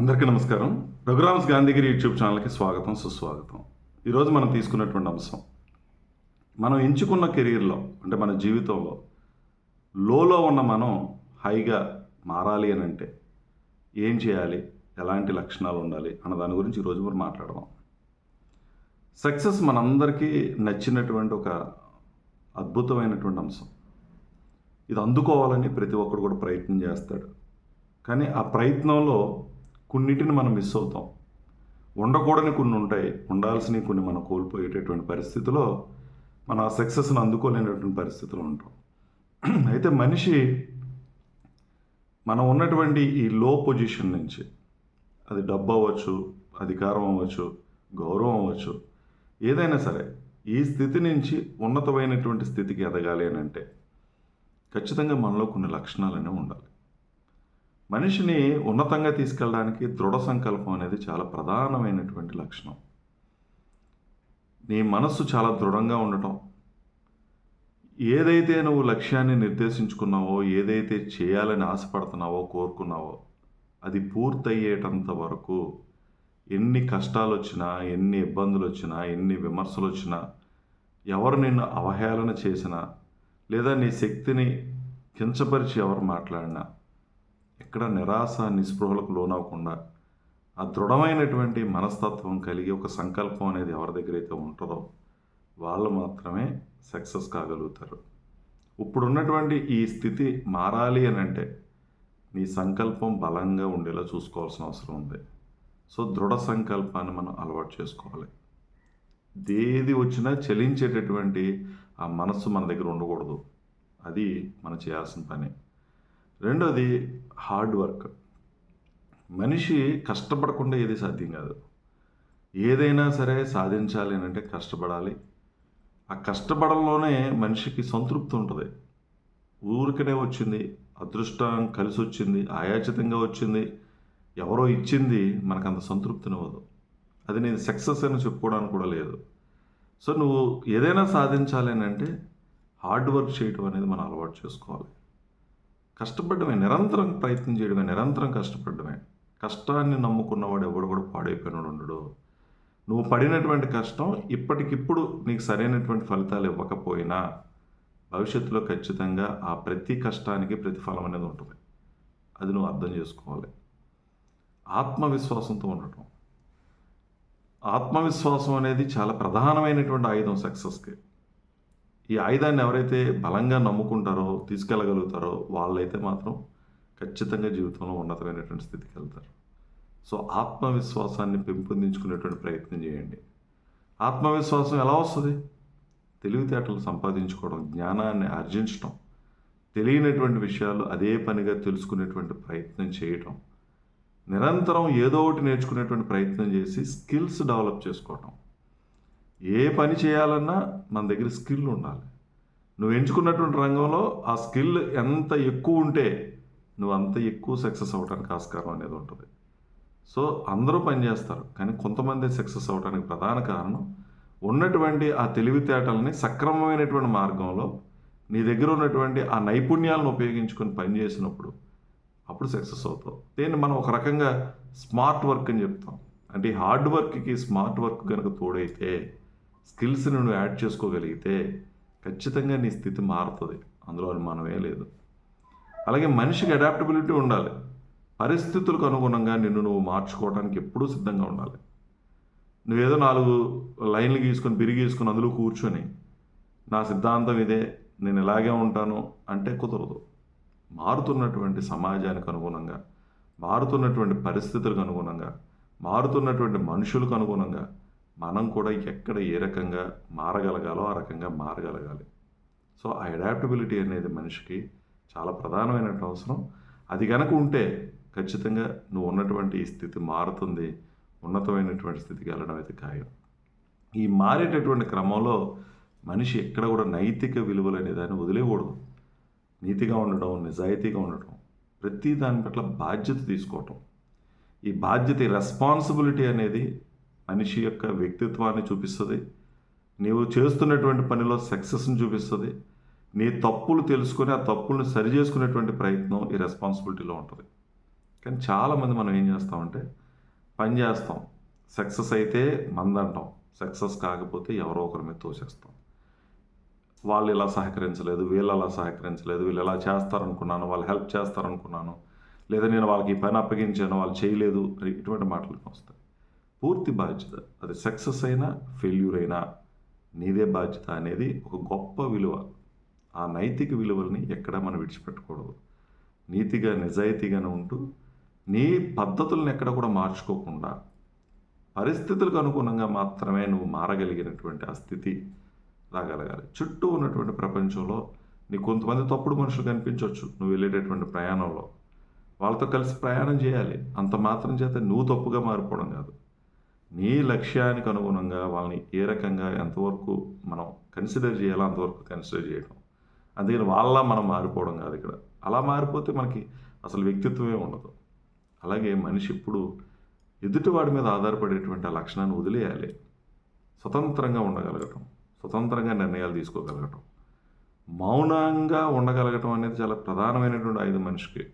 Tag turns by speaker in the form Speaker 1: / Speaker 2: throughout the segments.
Speaker 1: అందరికీ నమస్కారం. రఘురామ్స్ గాంధీగిరి యూట్యూబ్ ఛానల్కి స్వాగతం సుస్వాగతం. ఈరోజు మనం తీసుకున్నటువంటి అంశం మనం ఎంచుకున్న కెరీర్లో అంటే మన జీవితంలో లోలో ఉన్న మనం హైగా మారాలి అని అంటే ఏం చేయాలి ఎలాంటి లక్షణాలు ఉండాలి అన్న దాని గురించి ఈరోజు మనం మాట్లాడదాం. సక్సెస్ మనందరికీ నచ్చినటువంటి ఒక అద్భుతమైనటువంటి అంశం. ఇది అందుకోవాలని ప్రతి ఒక్కడు కూడా ప్రయత్నం చేస్తాడు. కానీ ఆ ప్రయత్నంలో కొన్నిటిని మనం మిస్ అవుతాం. ఉండకూడని కొన్ని ఉంటాయి. ఉండాల్సినవి కొన్ని మనం కోల్పోయేటటువంటి పరిస్థితిలో మన సక్సెస్ని అందుకోలేనటువంటి పరిస్థితిలో ఉంటాం. అయితే మనిషి మనం ఉన్నటువంటి ఈ లో పొజిషన్ నుంచి అది డబ్బు అవ్వచ్చు అధికారం అవ్వచ్చు గౌరవం అవ్వచ్చు ఏదైనా సరే ఈ స్థితి నుంచి ఉన్నతమైనటువంటి స్థితికి ఎదగాలి అని అంటే ఖచ్చితంగా మనలో కొన్ని లక్షణాలు అనేవి ఉండాలి. మనిషిని ఉన్నతంగా తీసుకెళ్ళడానికి దృఢ సంకల్పం అనేది చాలా ప్రధానమైనటువంటి లక్షణం. నీ మనస్సు చాలా దృఢంగా ఉండటం. ఏదైతే నువ్వు లక్ష్యాన్ని నిర్దేశించుకున్నావో ఏదైతే చేయాలని ఆశపడుతున్నావో కోరుకున్నావో అది పూర్తయ్యేటంత వరకు ఎన్ని కష్టాలు వచ్చినా ఎన్ని ఇబ్బందులు వచ్చినా ఎన్ని విమర్శలు వచ్చినా ఎవరు నిన్ను అవహేళన చేసినా లేదా నీ శక్తిని కించపరిచి ఎవరు మాట్లాడినా ఎక్కడ నిరాశ నిస్పృహలకు లోనవ్వకుండా ఆ దృఢమైనటువంటి మనస్తత్వం కలిగి ఒక సంకల్పం అనేది ఎవరి దగ్గర అయితే ఉంటుందో వాళ్ళు మాత్రమే సక్సెస్ కాగలుగుతారు. ఇప్పుడున్నటువంటి ఈ స్థితి మారాలి అని అంటే నీ సంకల్పం బలంగా ఉండేలా చూసుకోవాల్సిన అవసరం ఉంది. సో దృఢ సంకల్పాన్ని మనం అలవాటు చేసుకోవాలి. దేది వచ్చినా చలించేటటువంటి ఆ మనస్సు మన దగ్గర ఉండకూడదు. అది మనం చేయాల్సిన పని. రెండోది హార్డ్ వర్క్ మనిషి కష్టపడకుండా ఏది సాధ్యం కాదు. ఏదైనా సరే సాధించాలి అని అంటే కష్టపడాలి. ఆ కష్టపడంలోనే మనిషికి సంతృప్తి ఉంటుంది. ఊరికనే వచ్చింది అదృష్టం కలిసి వచ్చింది ఆయాచితంగా వచ్చింది ఎవరో ఇచ్చింది మనకు అంత సంతృప్తినివ్వదు అది నేను సక్సెస్ అని చెప్పుకోవడానికి కూడా లేదు. సో నువ్వు ఏదైనా సాధించాలి అని అంటే హార్డ్ వర్క్ చేయటం అనేది మనం అలవాటు చేసుకోవాలి. కష్టపడమే నిరంతరం ప్రయత్నం చేయడమే నిరంతరం కష్టపడమే కష్టాన్ని నమ్ముకున్నవాడు ఎవడు కూడా పాడైపోయినాడు ఉండడు. నువ్వు పడినటువంటి కష్టం ఇప్పటికిప్పుడు నీకు సరైనటువంటి ఫలితాలు ఇవ్వకపోయినా భవిష్యత్తులో ఖచ్చితంగా ఆ ప్రతి కష్టానికి ప్రతిఫలం అనేది ఉంటుంది. అది నువ్వు అర్థం చేసుకోవాలి. ఆత్మవిశ్వాసంతో ఉండటం. ఆత్మవిశ్వాసం అనేది చాలా ప్రధానమైనటువంటి ఆయుధం సక్సెస్కి. ఈ ఆయుధాన్ని ఎవరైతే బలంగా నమ్ముకుంటారో తీసుకెళ్ళగలుగుతారో వాళ్ళైతే మాత్రం ఖచ్చితంగా జీవితంలో ఉన్నతమైనటువంటి స్థితికి వెళ్తారు. సో ఆత్మవిశ్వాసాన్ని పెంపొందించుకునేటువంటి ప్రయత్నం చేయండి. ఆత్మవిశ్వాసం ఎలా వస్తుంది? తెలివితేటలు సంపాదించుకోవడం జ్ఞానాన్ని ఆర్జించడం తెలియనటువంటి విషయాలు అదే పనిగా తెలుసుకునేటువంటి ప్రయత్నం చేయటం నిరంతరం ఏదో ఒకటి నేర్చుకునేటువంటి ప్రయత్నం చేసి స్కిల్స్ డెవలప్ చేసుకోవటం. ఏ పని చేయాలన్నా మన దగ్గర స్కిల్ ఉండాలి. నువ్వు ఎంచుకున్నటువంటి రంగంలో ఆ స్కిల్ ఎంత ఎక్కువ ఉంటే నువ్వు అంత ఎక్కువ సక్సెస్ అవడానికి ఆస్కారం అనేది ఉంటుంది. సో అందరూ పనిచేస్తారు కానీ కొంతమంది సక్సెస్ అవడానికి ప్రధాన కారణం ఉన్నటువంటి ఆ తెలివితేటల్ని సక్రమమైనటువంటి మార్గంలో నీ దగ్గర ఉన్నటువంటి ఆ నైపుణ్యాలను ఉపయోగించుకొని పనిచేసినప్పుడు అప్పుడు సక్సెస్ అవుతావు. దీన్ని మనం ఒక రకంగా స్మార్ట్ వర్క్ అని చెప్తాం. అంటే హార్డ్ వర్క్కి స్మార్ట్ వర్క్ కనుక తోడైతే స్కిల్స్ని నువ్వు యాడ్ చేసుకోగలిగితే ఖచ్చితంగా నీ స్థితి మారుతుంది. అందులో అనుమానమే లేదు. అలాగే మనిషికి అడాప్టబిలిటీ ఉండాలి. పరిస్థితులకు అనుగుణంగా నిన్ను నువ్వు మార్చుకోవడానికి ఎప్పుడూ సిద్ధంగా ఉండాలి. నువ్వేదో నాలుగు లైన్లు గీసుకొని బిరిగి గీసుకొని అందులో కూర్చొని నా సిద్ధాంతం ఇదే నేను ఇలాగే ఉంటాను అంటే కుదరదు. మారుతున్నటువంటి సమాజానికి అనుగుణంగా మారుతున్నటువంటి పరిస్థితులకు అనుగుణంగా మారుతున్నటువంటి మనుషులకు అనుగుణంగా మనం కూడా ఎక్కడ ఏ రకంగా మారగలగాలో ఆ రకంగా మారగలగాలి. సో ఆ అడాప్టబిలిటీ అనేది మనిషికి చాలా ప్రధానమైనటువంటి అవసరం. అది కనుక ఉంటే ఖచ్చితంగా నువ్వు ఉన్నటువంటి ఈ స్థితి మారుతుంది. ఉన్నతమైనటువంటి స్థితికి వెళ్ళడం అయితే ఖాయం. ఈ మారేటటువంటి క్రమంలో మనిషి ఎక్కడ కూడా నైతిక విలువలు అనే దాన్ని వదిలేకూడదు నీతిగా ఉండడం నిజాయితీగా ఉండటం ప్రతి దాని పట్ల బాధ్యత తీసుకోవటం. ఈ బాధ్యత రెస్పాన్సిబిలిటీ అనేది మనిషి యొక్క వ్యక్తిత్వాన్ని చూపిస్తుంది. నీవు చేస్తున్నటువంటి పనిలో సక్సెస్ని చూపిస్తుంది. నీ తప్పులు తెలుసుకొని ఆ తప్పులను సరి చేసుకునేటువంటి ప్రయత్నం ఈ రెస్పాన్సిబిలిటీలో ఉంటుంది. కానీ చాలామంది మనం ఏం చేస్తామంటే పని చేస్తాం. సక్సెస్ అయితే మందంటాం. సక్సెస్ కాకపోతే ఎవరో ఒకరి మీద తోసేస్తాం. వాళ్ళు ఇలా సహకరించలేదు వీళ్ళు అలా సహకరించలేదు వీళ్ళు ఇలా చేస్తారనుకున్నాను వాళ్ళు హెల్ప్ చేస్తారనుకున్నాను లేదా నేను వాళ్ళకి ఈ పని అప్పగించాను వాళ్ళు చేయలేదు ఇటువంటి మాటలు వస్తాయి. పూర్తి బాధ్యత. అది సక్సెస్ అయినా ఫెయిల్యూర్ అయినా నీదే బాధ్యత అనేది ఒక గొప్ప విలువ. ఆ నైతిక విలువల్ని ఎక్కడా మనం విడిచిపెట్టకూడదు. నీతిగా నిజాయితీగానే ఉంటూ నీ పద్ధతులను ఎక్కడ కూడా మార్చుకోకుండా పరిస్థితులకు అనుగుణంగా మాత్రమే నువ్వు మారగలిగినటువంటి ఆ స్థితి రాగలగాలి. చుట్టూ ఉన్నటువంటి ప్రపంచంలో నీ కొంతమంది తప్పుడు మనుషులు కనిపించవచ్చు నువ్వు వెళ్ళేటటువంటి ప్రయాణంలో. వాళ్ళతో కలిసి ప్రయాణం చేయాలి. అంత మాత్రం చేత నువ్వు తప్పుగా మారిపోవడం కాదు. నీ లక్ష్యానికి అనుగుణంగా వాళ్ళని ఏ రకంగా ఎంతవరకు మనం కన్సిడర్ చేయాలో అంతవరకు కన్సిడర్ చేయడం అందుకని వాళ్ళ మనం మారిపోవడం కాదు ఇక్కడ. అలా మారిపోతే మనకి అసలు వ్యక్తిత్వమే ఉండదు. అలాగే మనిషి ఇప్పుడు ఎదుటివాడి మీద ఆధారపడేటువంటి ఆ లక్షణాన్ని వదిలేయాలి. స్వతంత్రంగా ఉండగలగటం స్వతంత్రంగా నిర్ణయాలు తీసుకోగలగటం. మౌనంగా ఉండగలగటం అనేది చాలా ప్రధానమైనటువంటి ఐదు మనిషికి.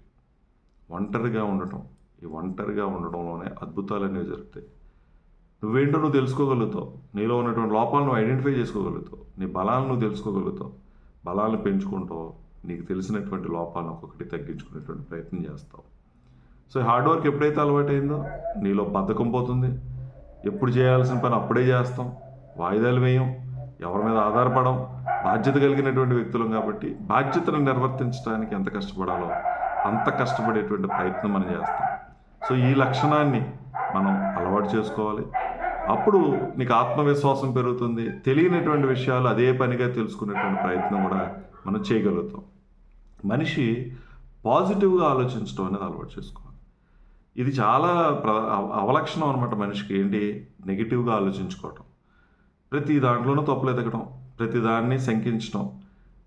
Speaker 1: ఒంటరిగా ఉండటం ఈ ఒంటరిగా ఉండడంలోనే అద్భుతాలు అనేవి జరుగుతాయి. నువ్వేంటో నువ్వు తెలుసుకోగలుగుతావు. నీలో ఉన్నటువంటి లోపాలను నువ్వు ఐడెంటిఫై చేసుకోగలుగుతావు. నీ బలాలను నువ్వు తెలుసుకోగలుగుతావు. బలాలను పెంచుకుంటూ నీకు తెలిసినటువంటి లోపాలను ఒక్కొక్కటి తగ్గించుకునేటువంటి ప్రయత్నం చేస్తావు. సో హార్డ్ వర్క్ ఎప్పుడైతే అలవాటైందో నీలో బద్ధకం పోతుంది. ఎప్పుడు చేయాల్సిన పని అప్పుడే చేస్తాం. వాయిదాలు వేయం. ఎవరి మీద ఆధారపడం. బాధ్యత కలిగినటువంటి వ్యక్తులం కాబట్టి బాధ్యతను నిర్వర్తించడానికి ఎంత కష్టపడాలో అంత కష్టపడేటువంటి ప్రయత్నం మనం చేస్తాం. సో ఈ లక్షణాన్ని మనం అలవాటు చేసుకోవాలి. అప్పుడు నీకు ఆత్మవిశ్వాసం పెరుగుతుంది. తెలియనటువంటి విషయాలు అదే పనిగా తెలుసుకునేటువంటి ప్రయత్నం కూడా మనం చేయగలుగుతాం. మనిషి పాజిటివ్గా ఆలోచించడం అనేది అలవాటు చేసుకోవాలి. ఇది చాలా ప్ర అవలక్షణం అనమాట మనిషికి ఏంటి? నెగిటివ్గా ఆలోచించుకోవటం. ప్రతి దాంట్లోనూ తప్పులు ఎదగడం ప్రతి దాన్ని శంకించడం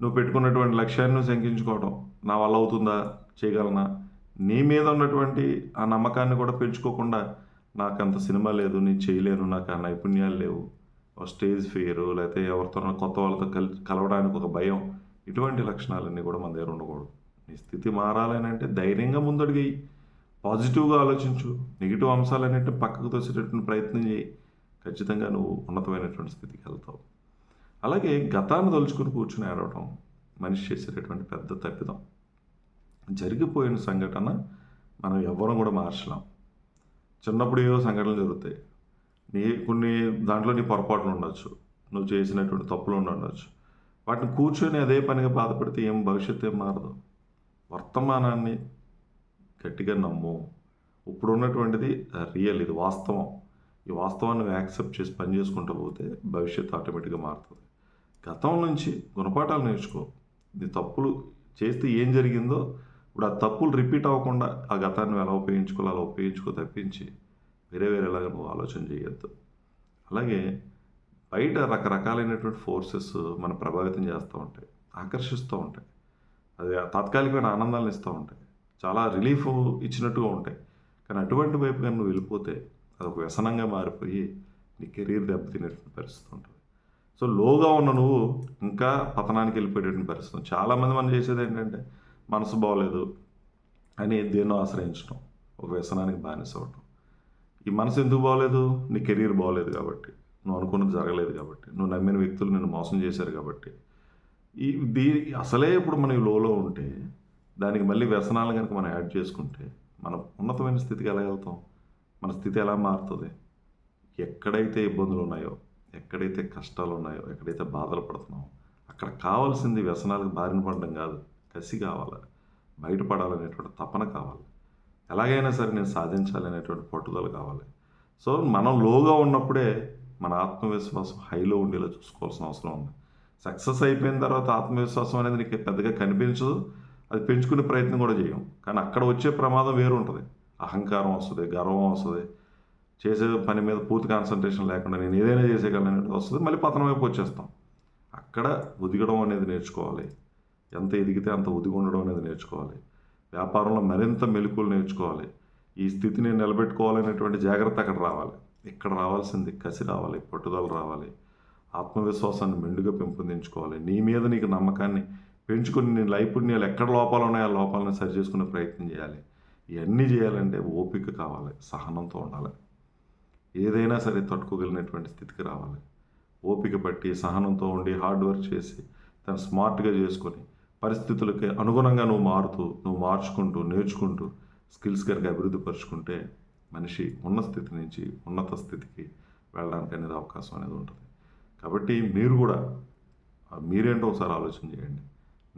Speaker 1: నువ్వు పెట్టుకున్నటువంటి లక్ష్యాన్ని నువ్వు శంకించుకోవడం నా వల్ల అవుతుందా? చేయగలనా? నీ మీద ఉన్నటువంటి ఆ నమ్మకాన్ని కూడా పెంచుకోకుండా నాకు అంత సినిమా లేదు నేను చేయలేను నాకు ఆ నైపుణ్యాలు లేవు. స్టేజ్ ఫియర్ లేకపోతే ఎవరితోనో కొత్త వాళ్ళతో కలి కలవడానికి ఒక భయం. ఇటువంటి లక్షణాలన్నీ కూడా మన దగ్గర ఉండకూడదు. నీ స్థితి మారాలని అంటే ధైర్యంగా ముందడుగేయి పాజిటివ్గా ఆలోచించు. నెగిటివ్ అంశాలన్నింటినీ పక్కకు తోసేటటువంటి ప్రయత్నం చేయి. ఖచ్చితంగా నువ్వు ఉన్నతమైనటువంటి స్థితికి వెళ్తావు. అలాగే గతాన్ని తలుచుకుని కూర్చుని ఏడవటం మనిషి చేసేటటువంటి పెద్ద తప్పిదం. జరిగిపోయిన సంఘటన మనం ఎవ్వరం కూడా మార్చలేం. చిన్నప్పుడు ఏవో సంఘటనలు జరుగుతాయి. నీ కొన్ని దాంట్లో నీ పొరపాట్లు ఉండొచ్చు. నువ్వు చేసినటువంటి తప్పులు ఉండొచ్చు. వాటిని కూర్చొని అదే పనిగా బాధపడితే ఏం భవిష్యత్తు ఏం మారదు. వర్తమానాన్ని గట్టిగా నమ్ము. ఇప్పుడు ఉన్నటువంటిది రియల్ ఇది వాస్తవం. ఈ వాస్తవాన్ని యాక్సెప్ట్ చేసి పని చేసుకుంటూ పోతే భవిష్యత్తు ఆటోమేటిక్గా మారుతుంది. గతం నుంచి గుణపాఠాలు నేర్చుకో. నీ తప్పులు చేస్తే ఏం జరిగిందో ఇప్పుడు ఆ తప్పులు రిపీట్ అవ్వకుండా ఆ గతాన్ని ఎలా ఉపయోగించుకోవాలో అలా ఉపయోగించుకో తప్పించి వేరే వేరేలాగా నువ్వు ఆలోచన చేయొద్దు. అలాగే బయట రకరకాలైనటువంటి ఫోర్సెస్ మన ప్రభావితం చేస్తూ ఉంటాయి ఆకర్షిస్తూ ఉంటాయి. అది తాత్కాలికమైన ఆనందాలను ఇస్తూ ఉంటాయి. చాలా రిలీఫ్ ఇచ్చినట్టుగా ఉంటాయి. కానీ అటువంటి వైపు కానీ నువ్వు వెళ్ళిపోతే అది ఒక వ్యసనంగా మారిపోయి నీ కెరీర్ దెబ్బతినేటువంటి పరిస్థితి ఉంటుంది. సో లోగా ఉన్న నువ్వు ఇంకా పతనానికి వెళ్ళిపోయేటువంటి పరిస్థితి చాలామంది మనం చేసేది ఏంటంటే మనసు బాగోలేదు అని దేన్నో ఆశ్రయించడం ఒక వ్యసనానికి బానిస అవ్వటం. ఈ మనసు ఎందుకు బాగోలేదు? నీ కెరీర్ బాగోలేదు కాబట్టి. నువ్వు అనుకున్నది జరగలేదు కాబట్టి. నువ్వు నమ్మిన వ్యక్తులు నిన్ను మోసం చేశారు కాబట్టి. ఈ దీ అసలే ఇప్పుడు మనం లోలో ఉంటే దానికి మళ్ళీ వ్యసనాలు కనుక మనం యాడ్ చేసుకుంటే మనం ఉన్నతమైన స్థితికి ఎలా వెళ్తాం? మన స్థితి ఎలా మారుతుంది? ఎక్కడైతే ఇబ్బందులు ఉన్నాయో ఎక్కడైతే కష్టాలు ఉన్నాయో ఎక్కడైతే బాధలు పడుతున్నామో అక్కడ కావాల్సింది వ్యసనాలకు బారిన పడడం కాదు. కసి కావాలి బయటపడాలనేటువంటి తపన కావాలి. ఎలాగైనా సరే నేను సాధించాలనేటువంటి పట్టుదల కావాలి. సో మనం లోగా ఉన్నప్పుడే మన ఆత్మవిశ్వాసం హైలో ఉండేలా చూసుకోవాల్సిన అవసరం ఉంది. సక్సెస్ అయిపోయిన తర్వాత ఆత్మవిశ్వాసం అనేది నీకు పెద్దగా కనిపించదు. అది పెంచుకునే ప్రయత్నం కూడా చేయం. కానీ అక్కడ వచ్చే ప్రమాదం వేరు ఉంటుంది. అహంకారం వస్తుంది గర్వం వస్తుంది. చేసే పని మీద పూర్తి కాన్సన్ట్రేషన్ లేకుండా నేను ఏదైనా చేసేయగలను వస్తుంది. మళ్ళీ పతనం వైపు వచ్చేస్తాం. అక్కడ ఉదిగడం అనేది నేర్చుకోవాలి. ఎంత ఎదిగితే అంత ఒదిగి ఉండడం అనేది నేర్చుకోవాలి. వ్యాపారంలో మరింత మెలకువలు నేర్చుకోవాలి. ఈ స్థితిని నిలబెట్టుకోవాలనేటువంటి జాగ్రత్త అక్కడ రావాలి. ఇక్కడ రావాల్సింది కసి రావాలి పట్టుదల రావాలి. ఆత్మవిశ్వాసాన్ని మెండుగా పెంపొందించుకోవాలి. నీ మీద నీకు నమ్మకాన్ని పెంచుకుని నీ నైపుణ్యాలు ఎక్కడ లోపాలు ఉన్నాయో ఆ లోపాలను సరి చేసుకునే ప్రయత్నం చేయాలి. ఇవన్నీ చేయాలంటే ఓపిక కావాలి సహనంతో ఉండాలి. ఏదైనా సరే తట్టుకోగలిగినటువంటి స్థితికి రావాలి. ఓపిక పట్టి సహనంతో ఉండి హార్డ్ వర్క్ చేసి తను స్మార్ట్గా చేసుకొని పరిస్థితులకి అనుగుణంగా నువ్వు మారుతూ నువ్వు మార్చుకుంటూ నేర్చుకుంటూ స్కిల్స్ కనుక అభివృద్ధి పరుచుకుంటే మనిషి ఉన్న స్థితి నుంచి ఉన్నత స్థితికి వెళ్ళడానికి అనేది అవకాశం అనేది ఉంటుంది. కాబట్టి మీరు కూడా మీరేంటో ఒకసారి ఆలోచన చేయండి.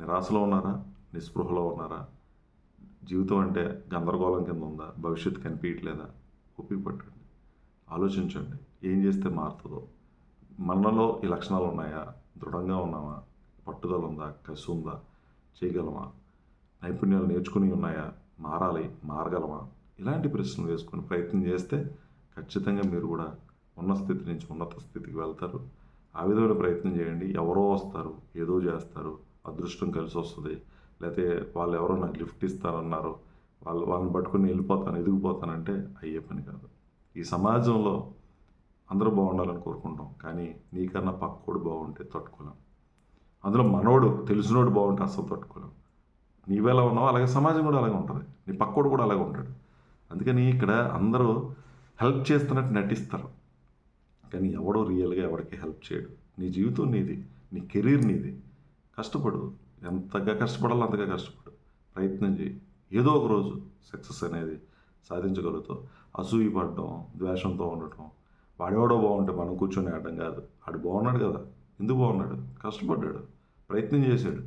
Speaker 1: నిరాశలో ఉన్నారా? నిస్పృహలో ఉన్నారా? జీవితం అంటే గందరగోళం కింద ఉందా? భవిష్యత్తు కనిపించట్లేదా? ఓపిక పట్టండి. ఆలోచించండి. ఏం చేస్తే మారుతుందో. మనలో ఈ లక్షణాలు ఉన్నాయా? దృఢంగా ఉన్నామా పట్టుదల ఉందా? కసి ఉందా? చేయగలమా? నైపుణ్యాలు నేర్చుకుని ఉన్నాయా? మారాలి మారగలమా? ఇలాంటి ప్రశ్నలు వేసుకొని ప్రయత్నం చేస్తే ఖచ్చితంగా మీరు కూడా ఉన్న స్థితి నుంచి ఉన్నత స్థితికి వెళ్తారు. ఆ విధమైన ప్రయత్నం చేయండి. ఎవరో వస్తారు ఏదో చేస్తారు అదృష్టం కలిసి వస్తుంది. లేకపోతే వాళ్ళు ఎవరో నాకు లిఫ్ట్ ఇస్తారన్నారు వాళ్ళు వాళ్ళని పట్టుకుని వెళ్ళిపోతాను ఎదిగిపోతానంటే అయ్యే పని కాదు. ఈ సమాజంలో అందరూ బాగుండాలని కోరుకుంటాం. కానీ నీకన్నా పక్కోడు బాగుంటే తట్టుకోలేం. అందులో మనోడు తెలిసినోడు బాగుంటే అస్సలు తట్టుకోలేం. నీవెలా ఉన్నావు అలాగే సమాజం కూడా అలాగే ఉంటుంది. నీ పక్కోడు కూడా అలాగే ఉంటాడు. అందుకని ఇక్కడ అందరూ హెల్ప్ చేస్తున్నట్టు నటిస్తారు. కానీ ఎవడో రియల్గా ఎవరికి హెల్ప్ చేయడు. నీ జీవితం నీది నీ కెరీర్ నీది. కష్టపడు. ఎంతగా కష్టపడాలో అంతగా కష్టపడు. ప్రయత్నం చేయి ఏదో ఒక రోజు సక్సెస్ అనేది సాధించగలుగుతావు. అసూయి పడడం ద్వేషంతో ఉండటం. వాడేవాడో బాగుంటే మనం కూర్చొని ఆడడం కాదు. ఆడు బాగున్నాడు కదా. ఎందుకు బాగున్నాడు? కష్టపడ్డాడు. ప్రయత్నం చేశాడు.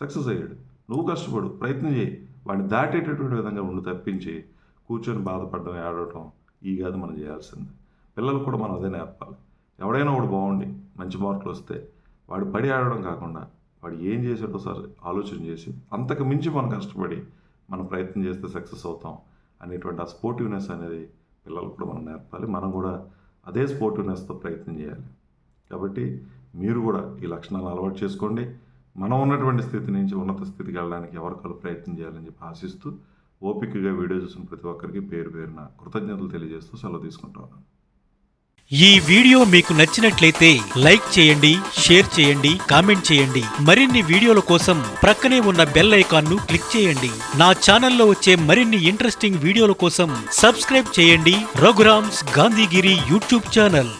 Speaker 1: సక్సెస్ అయ్యాడు. నువ్వు కష్టపడు ప్రయత్నం చేయి. వాడిని దాటేటటువంటి విధంగా ఉండి తప్పించి కూర్చొని బాధపడడం ఆడటం ఈ కాదు మనం చేయాల్సింది. పిల్లలు కూడా మనం అదే నేర్పాలి. ఎవడైనా వాడు బాగుండి మంచి మార్కులు వస్తే వాడు పడి ఆడడం కాకుండా వాడు ఏం చేసాడో సార్ ఆలోచన చేసి అంతకు మించి మనం కష్టపడి మనం ప్రయత్నం చేస్తే సక్సెస్ అవుతాం అనేటువంటి ఆ స్పోర్టివ్నెస్ అనేది పిల్లలకు కూడా మనం నేర్పాలి. మనం కూడా అదే స్పోర్టివ్నెస్తో ప్రయత్నం చేయాలి. కాబట్టి మీరు కూడా ఈ లక్షణాలు అలవాటు చేసుకోండి. మనం ఉన్నటువంటి స్థితి నుంచి ఉన్నత స్థితికి వెళ్ళడానికి ఎవరికలు ప్రయత్నం చేయాలని చెప్పి ఆశిస్తూ ఓపికగా వీడియో చూసిన ప్రతి ఒక్కరికి పేరు పేరున కృతజ్ఞతలు తెలియజేస్తూ సెలవు తీసుకుంటాను
Speaker 2: ఈ వీడియో మీకు నచ్చినట్లయితే లైక్ చేయండి షేర్ చేయండి కామెంట్ చేయండి. మరిన్ని వీడియోల కోసం ప్రక్కనే ఉన్న బెల్ ఐకాన్ను క్లిక్ చేయండి. నా ఛానల్లో వచ్చే మరిన్ని ఇంట్రెస్టింగ్ వీడియోల కోసం సబ్స్క్రైబ్ చేయండి. Raghuram's Gandhigiri YouTube channel.